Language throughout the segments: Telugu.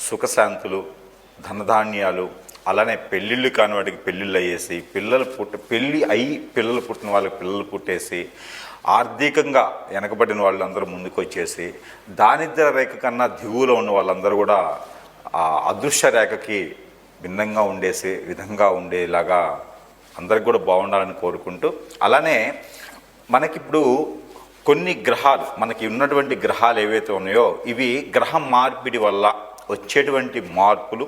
సుఖశాంతులు ధనధాన్యాలు అలానే పెళ్ళిళ్ళు కాని వాటికి పెళ్ళిళ్ళు అయ్యేసి పిల్లలు పుట్ట పెళ్ళి అయ్యి పిల్లలు పుట్టిన వాళ్ళకి పిల్లలు పుట్టేసి ఆర్థికంగా వెనకబడిన వాళ్ళందరూ ముందుకు వచ్చేసి దారిద్ర రేఖ కన్నా దిగువలో ఉన్న వాళ్ళందరూ కూడా ఆ అదృశ్య రేఖకి భిన్నంగా ఉండేసి విధంగా ఉండేలాగా అందరికి కూడా బాగుండాలని కోరుకుంటూ అలానే మనకిప్పుడు కొన్ని గ్రహాలు మనకి ఉన్నటువంటి గ్రహాలు ఏవైతే ఉన్నాయో ఇవి గ్రహ మార్పిడి వల్ల వచ్చేటువంటి మార్పులు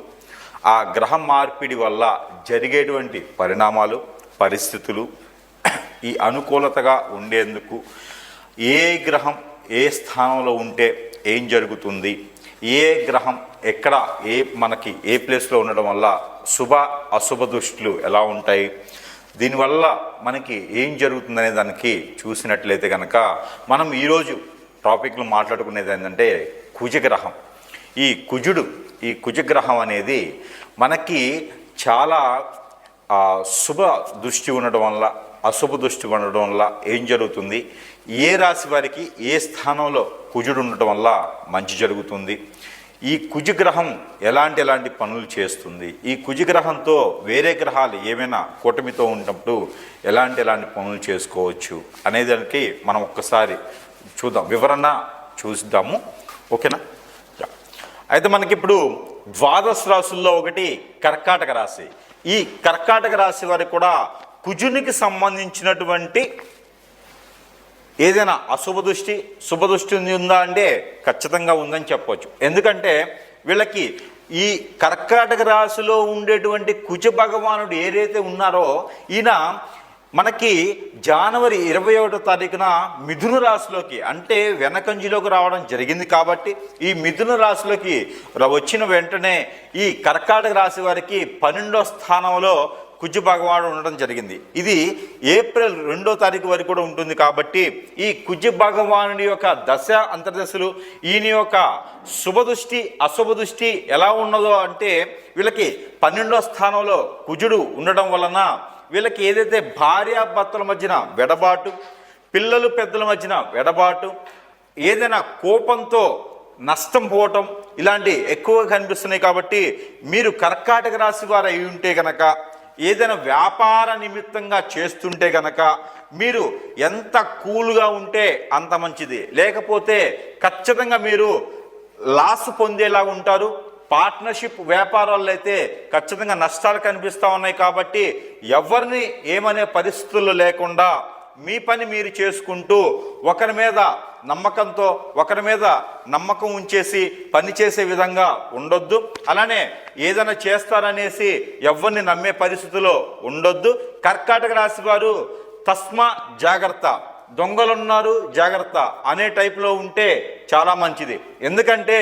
ఆ గ్రహ మార్పిడి వల్ల జరిగేటువంటి పరిణామాలు పరిస్థితులు ఈ అనుకూలతగా ఉండేందుకు ఏ గ్రహం ఏ స్థానంలో ఉంటే ఏం జరుగుతుంది ఏ గ్రహం ఎక్కడ ఏ మనకి ఏ ప్లేస్లో ఉండడం వల్ల శుభ అశుభ దృష్టిలు ఎలా ఉంటాయి దీనివల్ల మనకి ఏం జరుగుతుందనే దానికి చూసినట్లయితే కనుక మనం ఈరోజు టాపిక్లు మాట్లాడుకునేది ఏంటంటే కుజగ్రహం. ఈ కుజుడు ఈ కుజగ్రహం అనేది మనకి చాలా శుభ దృష్టి ఉండడం వల్ల అశుభ దృష్టి ఉండడం వల్ల ఏం జరుగుతుంది? ఏ రాశి వారికి ఏ స్థానంలో కుజుడు ఉండటం వల్ల మంచి జరుగుతుంది? ఈ కుజగ్రహం ఎలాంటి ఎలాంటి పనులు చేస్తుంది? ఈ కుజగ్రహంతో వేరే గ్రహాలు ఏమైనా కూటమితో ఉన్నప్పుడు ఎలాంటి ఎలాంటి పనులు చేసుకోవచ్చు? అనే దానికి మనం ఒక్కసారి చూద్దాం. వివరణ చూద్దాము. ఓకేనా? అయితే మనకి ఇప్పుడు ద్వాదశ రాశుల్లో ఒకటి కర్కాటక రాశి. ఈ కర్కాటక రాశి వారికి కూడా కుజునికి సంబంధించినటువంటి ఏదైనా అశుభ దృష్టి శుభ దృష్టి ఉందా అంటే ఖచ్చితంగా ఉందని చెప్పవచ్చు ఎందుకంటే వీళ్ళకి ఈ కర్కాటక రాశిలో ఉండేటువంటి కుజ భగవానుడు ఏదైతే ఉన్నారో ఈయన మనకి జనవరి ఇరవై ఒకటో తారీఖున మిథున రాశిలోకి అంటే వెనకంజిలోకి రావడం జరిగింది కాబట్టి ఈ మిథున రాశిలోకి వచ్చిన వెంటనే ఈ కర్కాటక రాశి వారికి పన్నెండో స్థానంలో కుజ భగవానుడు ఉండడం జరిగింది. ఇది ఏప్రిల్ రెండో తారీఖు వరకు కూడా ఉంటుంది కాబట్టి ఈ కుజ భగవానుడి యొక్క దశ అంతర్దశలు ఈయన యొక్క శుభదృష్టి అశుభ దృష్టి ఎలా ఉన్నదో అంటే వీళ్ళకి పన్నెండో స్థానంలో కుజుడు ఉండడం వలన వీళ్ళకి ఏదైతే భార్యాభర్తల మధ్యన వెడబాటు పిల్లలు పెద్దల మధ్యన వెడబాటు ఏదైనా కోపంతో నష్టం పోవటం ఇలాంటి ఎక్కువగా కనిపిస్తున్నాయి కాబట్టి మీరు కర్కాటక రాశి వారు అయి ఉంటే కనుక ఏదైనా వ్యాపార నిమిత్తంగా చేస్తుంటే కనుక మీరు ఎంత కూల్గా ఉంటే అంత మంచిది. లేకపోతే ఖచ్చితంగా మీరు లాస్ పొందేలా ఉంటారు. పార్ట్నర్షిప్ వ్యాపారాల్లో అయితే ఖచ్చితంగా నష్టాలు కనిపిస్తూ ఉన్నాయి కాబట్టి ఎవరిని ఏమనే పరిస్థితులు లేకుండా మీ పని మీరు చేసుకుంటూ ఒకరి మీద నమ్మకంతో ఒకరి మీద నమ్మకం ఉంచేసి పని చేసే విధంగా ఉండొద్దు. అలానే ఏదైనా చేస్తారనేసి ఎవరిని నమ్మే పరిస్థితిలో ఉండొద్దు. కర్కాటక రాశి వారు తస్మా జాగ్రత్త. దొంగలున్నారు జాగ్రత్త అనే టైప్లో ఉంటే చాలా మంచిది. ఎందుకంటే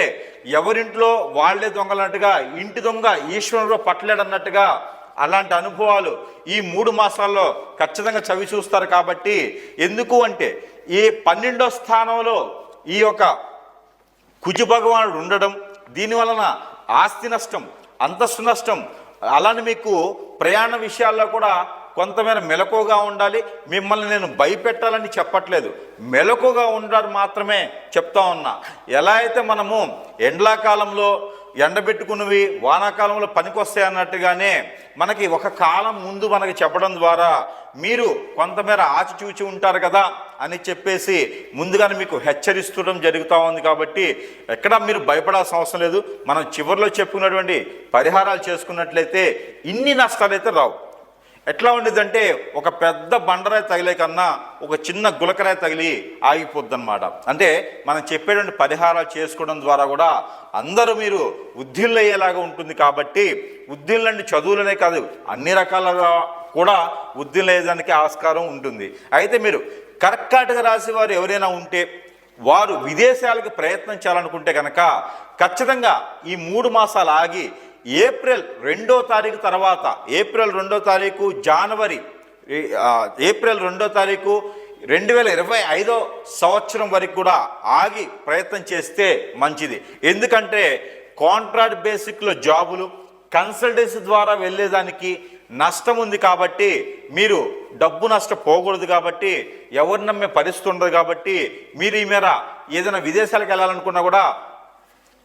ఎవరింట్లో వాళ్ళే దొంగలన్నట్టుగా ఇంటి దొంగ ఈశ్వరుడు పట్టలేడన్నట్టుగా అలాంటి అనుభవాలు ఈ మూడు మాసాల్లో ఖచ్చితంగా చవి చూస్తారు కాబట్టి ఎందుకు అంటే ఈ పన్నెండో స్థానంలో ఈ యొక్క కుజు భగవానుడు ఉండడం దీని వలన ఆస్తి నష్టం అంతస్తు నష్టం అలానే మీకు ప్రయాణ విషయాల్లో కూడా కొంతమేర మెలకుగా ఉండాలి. మిమ్మల్ని నేను భయపెట్టాలని చెప్పట్లేదు. మెలకుగా ఉండాలి మాత్రమే చెప్తా ఉన్నా. ఎలా అయితే మనము ఎండాకాలంలో ఎండబెట్టుకున్నవి వానాకాలంలో పనికొస్తాయి అన్నట్టుగానే మనకి ఒక కాలం ముందు మనకి చెప్పడం ద్వారా మీరు కొంతమేర ఆచిచూచి ఉంటారు కదా అని చెప్పేసి ముందుగానే మీకు హెచ్చరిస్తుండడం జరుగుతూ ఉంది కాబట్టి ఎక్కడ మీరు భయపడాల్సిన అవసరం లేదు. మనం చివరిలో చెప్పుకున్నటువంటి పరిహారాలు చేసుకున్నట్లయితే ఇన్ని నష్టాలు అయితే రావు. ఎట్లా ఉండేదంటే ఒక పెద్ద బండరాయి తగిలే కన్నా ఒక చిన్న గులకరాయి తగిలి ఆగిపోద్ది అనమాట అంటే మనం చెప్పేటువంటి పరిహారాలు చేసుకోవడం ద్వారా కూడా అందరూ మీరు ఉద్దిళ్ళయ్యేలాగా ఉంటుంది కాబట్టి ఉద్ధిళ్ళండి చదువులనే కాదు అన్ని రకాలుగా కూడా ఉద్ధిళ్ళు ఆస్కారం ఉంటుంది. అయితే మీరు కర్కాటక రాశి వారు ఎవరైనా ఉంటే వారు విదేశాలకు ప్రయత్నం చేయాలనుకుంటే కనుక ఖచ్చితంగా ఈ మూడు మాసాలు ఆగి ఏప్రిల్ రెండో తారీఖు తర్వాత ఏప్రిల్ రెండో తారీఖు జనవరి ఏప్రిల్ రెండో తారీఖు రెండు వేల ఇరవై ఐదో సంవత్సరం వరకు కూడా ఆగి ప్రయత్నం చేస్తే మంచిది. ఎందుకంటే కాంట్రాక్ట్ బేసిక్లో జాబులు కన్సల్టెన్సీ ద్వారా వెళ్ళేదానికి నష్టం ఉంది కాబట్టి మీరు డబ్బు నష్టపోకూడదు కాబట్టి ఎవరు నమ్మే పరిస్థితి ఉండదు కాబట్టి మీరు ఈ మేర ఏదైనా విదేశాలకు వెళ్ళాలనుకున్నా కూడా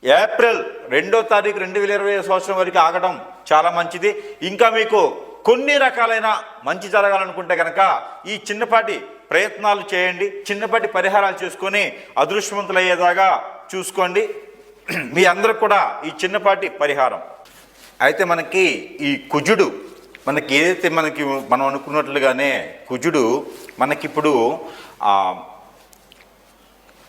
ఏప్రిల్ రెండో తారీఖు రెండు వేల ఇరవై సంవత్సరం వరకు ఆగడం చాలా మంచిది. ఇంకా మీకు కొన్ని రకాలైన మంచి జరగాలనుకుంటే కనుక ఈ చిన్నపాటి ప్రయత్నాలు చేయండి. చిన్నపాటి పరిహారాలు చేసుకొని అదృష్టవంతులయ్యేదాగా చూసుకోండి. మీ అందరికి కూడా ఈ చిన్నపాటి పరిహారం. అయితే మనకి ఈ కుజుడు మనకి ఏదైతే మనకి మనం అనుకున్నట్లుగానే కుజుడు మనకిప్పుడు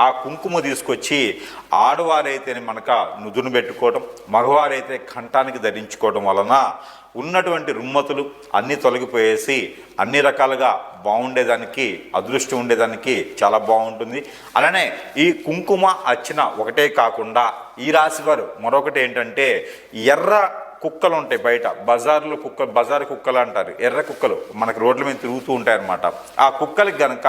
ఆ కుంకుమ తీసుకొచ్చి ఆడవారైతే మనక నుదును పెట్టుకోవడం మగవారైతే కంఠానికి ధరించుకోవడం వలన ఉన్నటువంటి రుమ్మతులు అన్నీ తొలగిపోయేసి అన్ని రకాలుగా బాగుండేదానికి అదృష్టం ఉండేదానికి చాలా బాగుంటుంది. అలానే ఈ కుంకుమ అచ్చిన ఒకటే కాకుండా ఈ రాశివారు మరొకటి ఏంటంటే ఎర్ర కుక్కలు ఉంటాయి బయట బజార్లో కుక్క బజార్ కుక్కలు అంటారు ఎర్ర కుక్కలు మనకు రోడ్ల మీద తిరుగుతూ ఉంటాయి అన్నమాట ఆ కుక్కలకి గనక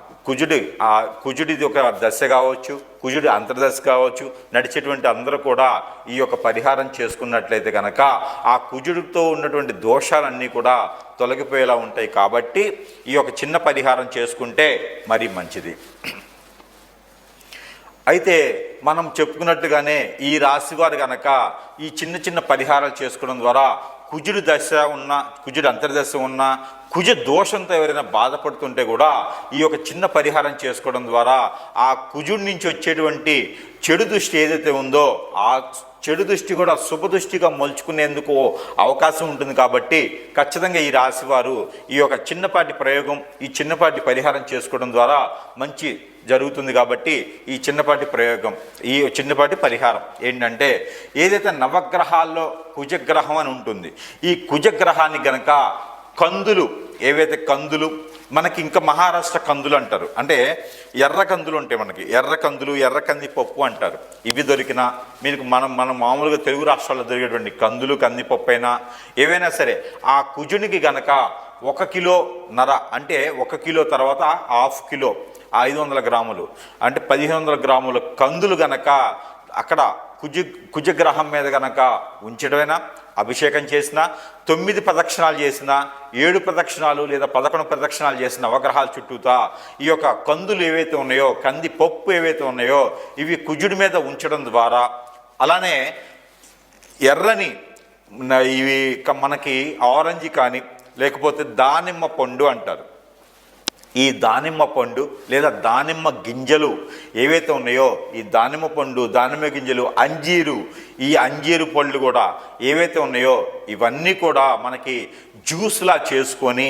కుజుడి ఆ కుజుడిది ఒక దశ కావచ్చు కుజుడి అంతర్దశ కావచ్చు నడిచేటువంటి అందరూ కూడా ఈ యొక్క పరిహారం చేసుకున్నట్లయితే కనుక ఆ కుజుడితో ఉన్నటువంటి దోషాలన్నీ కూడా తొలగిపోయేలా ఉంటాయి కాబట్టి ఈ యొక్క చిన్న పరిహారం చేసుకుంటే మరీ మంచిది. అయితే మనం చెప్పుకున్నట్టుగానే ఈ రాశివారు కనుక గనక ఈ చిన్న చిన్న పరిహారాలు చేసుకోవడం ద్వారా కుజుడి దశ ఉన్న కుజుడు అంతర్దశ ఉన్న కుజ దోషంతో ఎవరైనా బాధపడుతుంటే కూడా ఈ యొక్క చిన్న పరిహారం చేసుకోవడం ద్వారా ఆ కుజుడి నుంచి వచ్చేటువంటి చెడు దృష్టి ఏదైతే ఉందో ఆ చెడు దృష్టి కూడా శుభ దృష్టిగా మలుచుకునేందుకు అవకాశం ఉంటుంది కాబట్టి ఖచ్చితంగా ఈ రాశి వారు ఈ యొక్క చిన్నపాటి ప్రయోగం ఈ చిన్నపాటి పరిహారం చేసుకోవడం ద్వారా మంచి జరుగుతుంది కాబట్టి ఈ చిన్నపాటి ప్రయోగం ఈ చిన్నపాటి పరిహారం ఏంటంటే ఏదైతే నవగ్రహాల్లో కుజగ్రహం అని ఉంటుంది ఈ కుజగ్రహాన్ని గనక కందులు ఏవైతే కందులు మనకి ఇంకా మహారాష్ట్ర కందులు అంటారు. అంటే ఎర్ర కందులు ఉంటాయి మనకి. ఎర్ర కందులు ఎర్ర కంది పప్పు అంటారు. ఇవి దొరికినా మీకు మనం మనం మామూలుగా తెలుగు రాష్ట్రాల్లో దొరికేటువంటి కందులు కందిపప్పు అయినా ఏవైనా సరే ఆ కుజునికి గనక ఒక కిలో నర అంటే ఒక కిలో తర్వాత హాఫ్ కిలో ఐదు వందల గ్రాములు. అంటే పదిహేను వందల గ్రాముల కందులు గనక అక్కడ కుజ కుజగ్రహం మీద గనక ఉంచడమైనా? అభిషేకం చేసిన తొమ్మిది ప్రదక్షిణాలు చేసిన ఏడు ప్రదక్షిణాలు లేదా పదకొండు ప్రదక్షిణాలు చేసిన నవగ్రహాల చుట్టూతా ఈ యొక్క కందులు ఏవైతే ఉన్నాయో కంది పప్పు ఏవైతే ఉన్నాయో ఇవి కుజుడి మీద ఉంచడం ద్వారా అలానే ఎర్రని ఇవి మనకి ఆరెంజ్ కానీ లేకపోతే దానిమ్మ పండు అంటారు. ఈ దానిమ్మ పండు లేదా దానిమ్మ గింజలు ఏవైతే ఉన్నాయో ఈ దానిమ్మ పండు దానిమ్మ గింజలు అంజీరు ఈ అంజీరు పళ్ళు కూడా ఏవైతే ఉన్నాయో ఇవన్నీ కూడా మనకి జ్యూస్లా చేసుకొని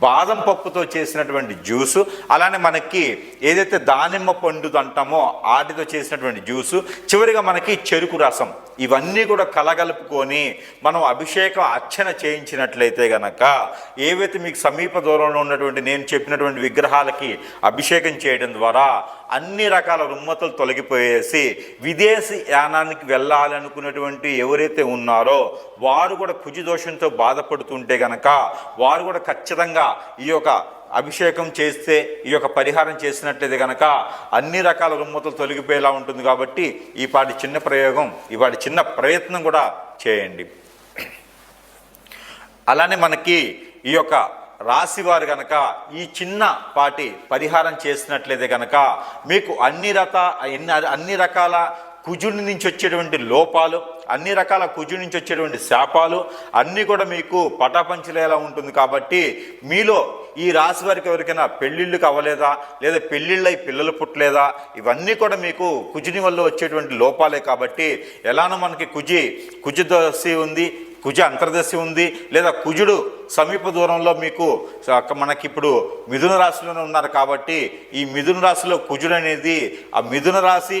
బాదం పప్పుతో చేసినటువంటి జ్యూసు అలానే మనకి ఏదైతే దానిమ్మ పండు అంటామో వాటితో చేసినటువంటి జ్యూసు చివరిగా మనకి చెరుకు రసం. ఇవన్నీ కూడా కలగలుపుకొని మనం అభిషేకం అర్చన చేయించినట్లయితే గనక ఏవైతే మీకు సమీప దూరంలో ఉన్నటువంటి నేను చెప్పినటువంటి విగ్రహాలకి అభిషేకం చేయడం ద్వారా అన్ని రకాల రుమ్మతులు తొలగిపోయేసి విదేశీ యానానికి వెళ్ళాలనుకున్నటువంటి ఎవరైతే ఉన్నారో వారు కూడా కుజి దోషంతో బాధపడుతుంటే గనక వారు కూడా ఖచ్చితంగా ఈ యొక్క అభిషేకం చేస్తే ఈ యొక్క పరిహారం చేసినట్లయితే కనుక అన్ని రకాల రుమ్మతులు తొలగిపోయేలా ఉంటుంది కాబట్టి ఈ పాటి చిన్న ప్రయోగం ఈ చిన్న ప్రయత్నం కూడా చేయండి. అలానే మనకి ఈ యొక్క రాశివారు గనక ఈ చిన్న పాటి పరిహారం చేసినట్లయితే గనక మీకు అన్ని రత అన్ని రకాల కుజుడి నుంచి వచ్చేటువంటి లోపాలు అన్ని రకాల కుజుడి నుంచి వచ్చేటువంటి శాపాలు అన్నీ కూడా మీకు పటాపంచలేలా ఉంటుంది కాబట్టి మీలో ఈ రాశి వారికి ఎవరికైనా పెళ్ళిళ్ళు అవ్వలేదా లేదా పెళ్ళిళ్ళై పిల్లలు పుట్టలేదా? ఇవన్నీ కూడా మీకు కుజుని వల్ల వచ్చేటువంటి లోపాలే కాబట్టి ఎలానో మనకి కుజి కుజు ఉంది కుజ అంతర్దశి ఉంది లేదా కుజుడు సమీప దూరంలో మీకు మనకిప్పుడు మనకి ఇప్పుడు మిథున రాశిలోనే ఉన్నారు కాబట్టి ఈ మిథున రాశిలో కుజుడు అనేది ఆ మిథున రాశి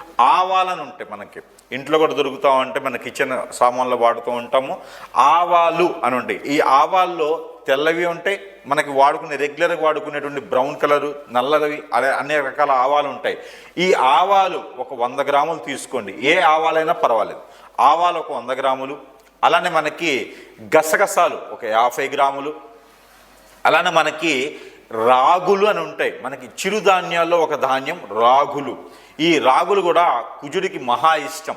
ఆవాలని ఉంటాయి మనకి. ఇంట్లో కూడా దొరుకుతూ ఉంటే మన కిచెన్ సామాన్లు వాడుతూ ఉంటాము. ఆవాలు అని ఉంటాయి. ఈ ఆవాల్లో తెల్లవి ఉంటాయి. మనకి వాడుకునే రెగ్యులర్గా వాడుకునేటువంటి బ్రౌన్ కలరు నల్లవి అదే అనేక రకాల ఆవాలు ఉంటాయి. ఈ ఆవాలు ఒక వంద గ్రాములు తీసుకోండి. ఏ ఆవాలైనా పర్వాలేదు. ఆవాలు ఒక వంద గ్రాములు. అలానే మనకి గసగసాలు ఒక యాభై గ్రాములు. అలానే మనకి రాగులు అని ఉంటాయి. మనకి చిరుధాన్యాల్లో ఒక ధాన్యం రాగులు. ఈ రాగులు కూడా కుజుడికి మహా ఇష్టం.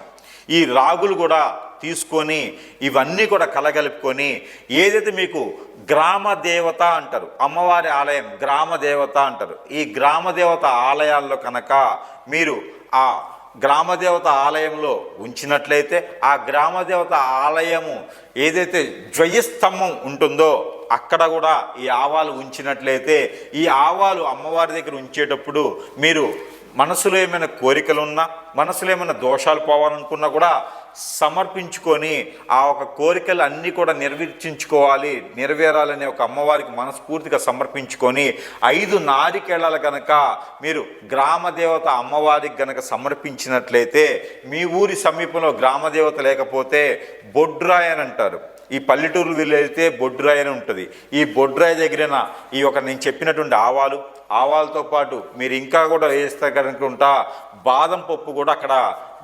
ఈ రాగులు కూడా తీసుకొని ఇవన్నీ కూడా కలగలుపుకొని ఏదైతే మీకు గ్రామ దేవత అంటారు అమ్మవారి ఆలయం గ్రామ దేవత అంటారు ఈ గ్రామ దేవత ఆలయాల్లో కనుక మీరు ఆ గ్రామదేవత ఆలయంలో ఉంచినట్లయితే ఆ గ్రామదేవత ఆలయము ఏదైతే జ్వయస్తంభం ఉంటుందో అక్కడ కూడా ఈ ఆవాలు ఉంచినట్లయితే ఈ ఆవాలు అమ్మవారి దగ్గర ఉంచేటప్పుడు మీరు మనసులో ఏమైనా కోరికలు ఉన్నా మనసులో ఏమైనా దోషాలు పోవాలనుకున్నా కూడా సమర్పించుకొని ఆ ఒక కోరికలు అన్నీ కూడా నిర్వర్తించుకోవాలి నెరవేరాలనే ఒక అమ్మవారికి మనస్ఫూర్తిగా సమర్పించుకొని ఐదు నారికేళాలు కనుక మీరు గ్రామదేవత అమ్మవారికి కనుక సమర్పించినట్లయితే మీ ఊరి సమీపంలో గ్రామదేవత లేకపోతే బొడ్రాయ్ అని అంటారు. ఈ పల్లెటూరు వెళ్తే బొడ్రాయి అని ఉంటుంది. ఈ బొడ్రాయి దగ్గరన ఈ ఒక నేను చెప్పినటువంటి ఆవాలు. ఆవాలతో పాటు మీరు ఇంకా కూడా వేస్తే కనుకుంటా బాదం పప్పు కూడా అక్కడ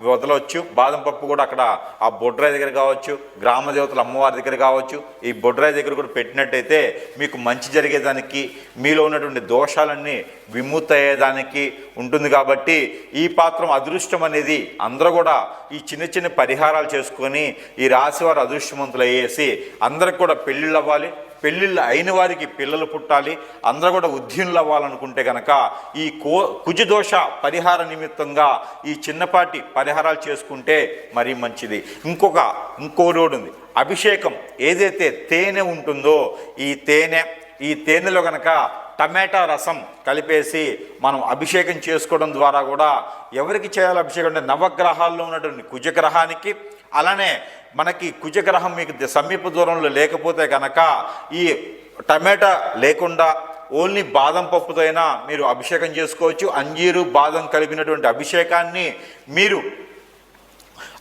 వదలవచ్చు బాదం పప్పు కూడా అక్కడ ఆ బొడ్రాయి దగ్గర కావచ్చు గ్రామ దేవతల అమ్మవారి దగ్గర కావచ్చు. ఈ బొడ్రాయి దగ్గర కూడా పెట్టినట్టయితే మీకు మంచి జరిగేదానికి మీలో ఉన్నటువంటి దోషాలన్నీ విముక్త అయ్యేదానికి ఉంటుంది కాబట్టి ఈ పాత్రం అదృష్టం అనేది అందరూ కూడా ఈ చిన్న చిన్న పరిహారాలు చేసుకొని ఈ రాశి వారు అదృష్టవంతులు అయ్యేసి అందరికి కూడా పెళ్ళిళ్ళు అవ్వాలి పెళ్ళిళ్ళు అయిన వారికి పిల్లలు పుట్టాలి అందరూ కూడా ఉద్యనులు అవ్వాలనుకుంటే కనుక ఈ కో కుజదోష పరిహార నిమిత్తంగా ఈ చిన్నపాటి పరిహారాలు చేసుకుంటే మరీ మంచిది. ఇంకొక ఇంకో రోడ్ ఉంది. అభిషేకం ఏదైతే తేనె ఉంటుందో ఈ తేనె ఈ తేనెలో కనుక టమాటా రసం కలిపేసి మనం అభిషేకం చేసుకోవడం ద్వారా కూడా ఎవరికి చేయాలి అభిషేకం అంటే నవగ్రహాల్లో ఉన్నటువంటి కుజగ్రహానికి అలానే మనకి కుజగ్రహం మీకు సమీప దూరంలో లేకపోతే కనుక ఈ టమాటా లేకుండా ఓన్లీ బాదం పప్పుతో అయినా మీరు అభిషేకం చేసుకోవచ్చు. అంజీరు బాదం కలిపినటువంటి అభిషేకాన్ని మీరు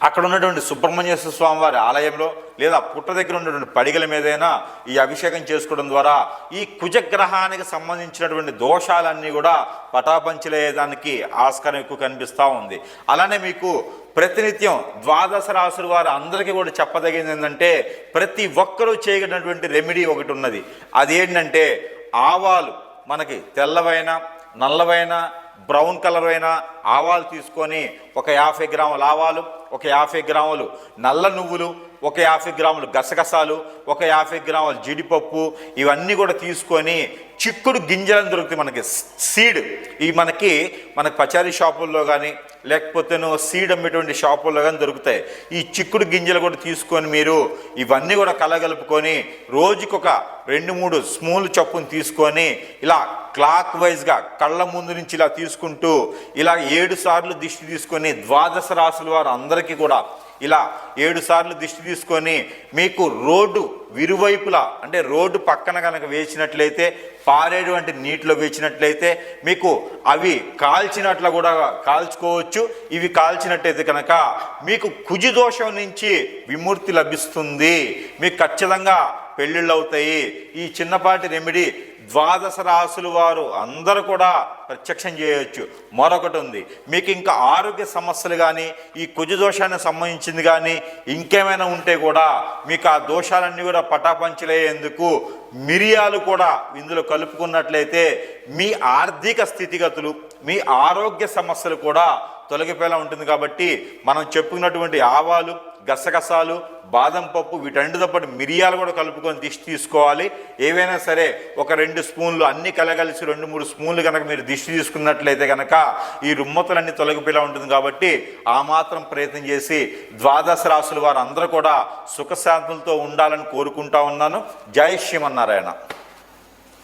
అక్కడ ఉన్నటువంటి సుబ్రహ్మణ్యేశ్వర స్వామి వారి ఆలయంలో లేదా పుట్ట దగ్గర ఉన్నటువంటి పడిగల మీదైనా ఈ అభిషేకం చేసుకోవడం ద్వారా ఈ కుజగ్రహానికి సంబంధించినటువంటి దోషాలన్నీ కూడా పటాపంచలేదానికి ఆస్కారం ఎక్కువ కనిపిస్తూ ఉంది. అలానే మీకు ప్రతినిత్యం ద్వాదశ రాసుల వారు అందరికీ కూడా చెప్పదగింది ఏంటంటే ప్రతి ఒక్కరూ చేయగలిగినటువంటి రెమెడీ ఒకటి ఉన్నది. అది ఏంటంటే ఆవాలు మనకి తెల్లవైన నల్లవైన బ్రౌన్ కలర్ అయినా ఆవాలు తీసుకొని ఒక యాభై గ్రాముల ఆవాలు ఒక యాభై గ్రాములు నల్ల నువ్వులు ఒక యాభై గ్రాములు గసగసాలు ఒక యాభై గ్రాములు జీడిపప్పు ఇవన్నీ కూడా తీసుకొని చిక్కుడు గింజలను దొరుకుతాయి మనకి. సీడ్ ఈ మనకి మనకి పచారీ షాపుల్లో కానీ లేకపోతే సీడ్ అమ్మేటువంటి షాపుల్లో కానీ దొరుకుతాయి. ఈ చిక్కుడు గింజలు కూడా తీసుకొని మీరు ఇవన్నీ కూడా కలగలుపుకొని రోజుకొక రెండు మూడు స్మూల్ చొప్పును తీసుకొని ఇలా క్లాక్ వైజ్గా కళ్ళ ముందు నుంచి ఇలా తీసుకుంటూ ఇలా ఏడు సార్లు దిష్టి తీసుకొని ద్వాదశ రాసుల వారు అందరికీ కూడా ఇలా ఏడు సార్లు దిష్టి తీసుకొని మీకు రోడ్డు విరువైపులా అంటే రోడ్డు పక్కన కనుక వేసినట్లయితే పారేటువంటి నీటిలో వేసినట్లయితే మీకు అవి కాల్చినట్లు కూడా కాల్చుకోవచ్చు. ఇవి కాల్చినట్టయితే కనుక మీకు కుజి దోషం నుంచి విముక్తి లభిస్తుంది. మీకు ఖచ్చితంగా పెళ్ళిళ్ళు అవుతాయి. ఈ చిన్నపాటి రెమెడీ ద్వాదశ రాసుల వారు అందరూ కూడా ప్రత్యక్షం చేయవచ్చు మరొకటి ఉంది. మీకు ఇంకా ఆరోగ్య సమస్యలు కానీ ఈ కుజ దోషానికి సంబంధించింది కానీ ఇంకేమైనా ఉంటే కూడా మీకు ఆ దోషాలన్నీ కూడా పటాపంచలేందుకు మిరియాలు కూడా ఇందులో కలుపుకున్నట్లయితే మీ ఆర్థిక స్థితిగతులు మీ ఆరోగ్య సమస్యలు కూడా తొలగిపోయేలా ఉంటుంది. కాబట్టి మనం చెప్పుకున్నటువంటి ఆవాలు గసగసాలు బాదం పప్పు వీటన్నిటితో పాటు మిరియాలు కూడా కలుపుకొని దిష్టి తీసుకోవాలి. ఏవైనా సరే ఒక రెండు స్పూన్లు అన్ని కలగలిసి రెండు మూడు స్పూన్లు కనుక మీరు దిష్టి తీసుకున్నట్లయితే కనుక ఈ రుమ్మతులన్నీ తొలగిపోయేలా ఉంటుంది కాబట్టి ఆ మాత్రం ప్రయత్నం చేసి ద్వాదశ రాసులు వారు అందరూ కూడా సుఖశాంతులతో ఉండాలని కోరుకుంటా ఉన్నాను. జై శ్రీమన్నారాయణ.